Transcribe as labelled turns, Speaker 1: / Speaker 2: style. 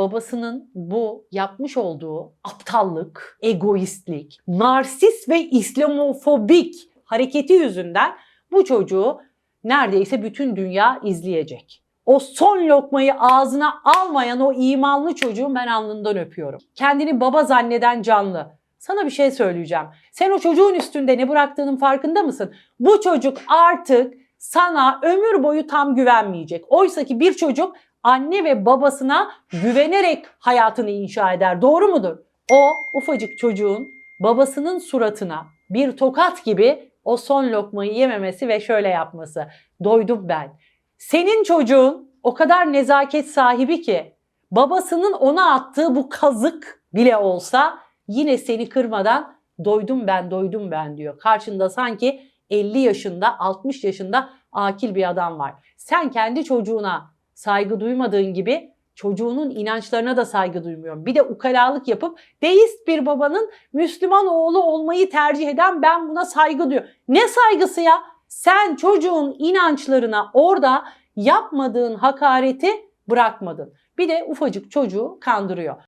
Speaker 1: babasının bu yapmış olduğu aptallık, egoistlik, narsist ve İslamofobik hareketi yüzünden bu çocuğu neredeyse bütün dünya izleyecek. O son lokmayı ağzına almayan o imanlı çocuğu ben alnından öpüyorum. Kendini baba zanneden canlı. Sana bir şey söyleyeceğim. Sen o çocuğun üstünde ne bıraktığının farkında mısın? Bu çocuk artık sana ömür boyu tam güvenmeyecek. Oysa ki bir çocuk anne ve babasına güvenerek hayatını inşa eder. Doğru mudur? O ufacık çocuğun babasının suratına bir tokat gibi o son lokmayı yememesi ve şöyle yapması. Doydum ben. Senin çocuğun o kadar nezaket sahibi ki babasının ona attığı bu kazık bile olsa yine seni kırmadan doydum ben doydum ben diyor. Karşında sanki 50 yaşında 60 yaşında akil bir adam var. Sen kendi çocuğuna saygı duymadığın gibi çocuğunun inançlarına da saygı duymuyorum. Bir de ukalalık yapıp deist bir babanın Müslüman oğlu olmayı tercih eden ben buna saygı diyor. Ne saygısı ya? Sen çocuğun inançlarına orada yapmadığın hakareti bırakmadın. Bir de ufacık çocuğu kandırıyor.